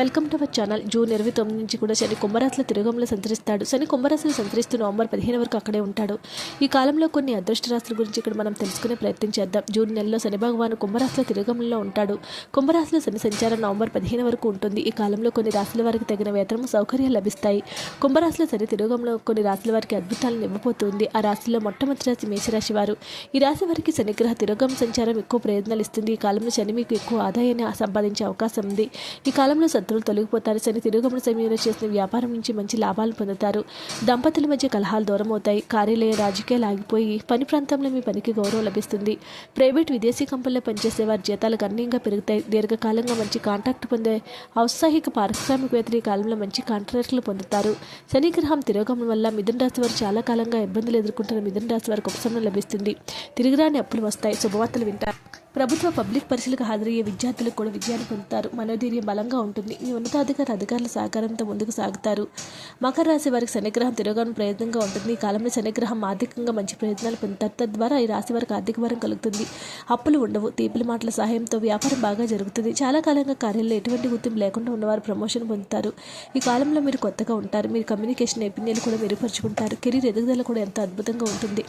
Welcome to our channel. June ఇరవై తొమ్మిది నుంచి కూడా శని కుంభరాశుల తిరుగంలో సంచరిస్తాడు. శని కుంభరాశులు సంచరిస్తూ నవంబర్ పదిహేను వరకు అక్కడే ఉంటాడు. ఈ కాలంలో కొన్ని అదృష్ట రాశుల గురించి ఇక్కడ మనం తెలుసుకునే ప్రయత్నం చేద్దాం. జూన్ నెలలో శని భగవాను కుంభరాశుల తిరుగంలో ఉంటాడు. కుంభరాశుల శని సంచారం నవంబర్ పదిహేను వరకు ఉంటుంది. ఈ కాలంలో కొన్ని రాశుల వారికి తగిన వేతనం సౌకర్యాలు లభిస్తాయి. కుంభరాశుల శని తిరుగంలో కొన్ని రాశుల వారికి అద్భుతాలను ఇవ్వబోతుంది ఆ రాశిలో మొట్టమొదటి రాశి మేషరాశి వారు. ఈ రాశి వారికి శనిగ్రహ తిరోగం సంచారం ఎక్కువ ప్రయోజనాలు ఇస్తుంది. ఈ కాలంలో శని మీకు ఎక్కువ ఆదాయాన్ని సంపాదించే అవకాశం ఉంది. ఈ కాలంలో శత్రువులు తొలగిపోతారు. శని తిరుగుమల సమయంలో చేసిన వ్యాపారం నుంచి మంచి లాభాలు పొందుతారు. దంపతుల మధ్య కలహాలు దూరం అవుతాయి కార్యాలయ రాజకీయాలు ఆగిపోయి పని ప్రాంతంలో మీ పనికి గౌరవం లభిస్తుంది. ప్రైవేట్ విదేశీ కంపెనీలో పనిచేసే వారి జీతాలు గణనీయంగా పెరుగుతాయి. దీర్ఘకాలంగా మంచి కాంట్రాక్ట్ పొందే ఔత్సాహిక పారిశ్రామికవేత్తలు ఈ కాలంలో మంచి కాంట్రాక్టులు పొందుతారు. శనిగ్రహం తిరోగమనం వల్ల మిథున రాశి వారు చాలా కాలంగా ఇబ్బందులు ఎదుర్కొంటున్న మిథున రాశి వారికి ఉపశమనం లభిస్తుంది. తిరిగిరాని అప్పులు వస్తాయి. శుభవార్తలు వింటారు. ప్రభుత్వ పబ్లిక్ పరీక్షలకు హాజరయ్యే విద్యార్థులకు కూడా విజయాన్ని పొందుతారు. మనోధైర్యం బలంగా ఉంటుంది. మీ ఉన్నతాధికారి అధికారుల సహకారంతో ముందుకు సాగుతారు. మకర రాశి వారికి శనిగ్రహం తిరోగమనం ప్రయత్నంగా ఉంటుంది. ఈ కాలంలో శనిగ్రహం ఆర్థికంగా మంచి ప్రయత్నాలు పొందుతారు. తద్వారా ఈ రాశి వారికి ఆర్థిక భారం కలుగుతుంది. అప్పులు ఉండవు. తీపిలి మాటల సహాయంతో వ్యాపారం బాగా జరుగుతుంది. చాలా కాలంగా కార్యాలయంలో ఎటువంటి గుర్తింపు లేకుండా ఉన్నవారు ప్రమోషన్ పొందుతారు. ఈ కాలంలో మీరు కొత్తగా ఉంటారు. మీరు కమ్యూనికేషన్ నైపుణ్యాలు కూడా మెరుగుపరుచుకుంటారు. కెరీర్ ఎదుగుదల కూడా ఎంతో అద్భుతంగా ఉంటుంది.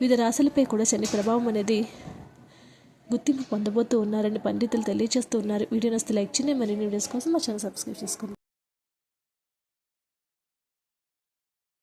వివిధ రాశులపై కూడా శని ప్రభావం అనేది గుర్తింపు పొందబోతూ ఉన్నారని పండితులు తెలియజేస్తూ ఉన్నారు. వీడియో నస్తే లైక్ చేయండి. మరిన్ని వీడియోస్ కోసం మా ఛానల్ సబ్స్క్రైబ్ చేసుకోండి.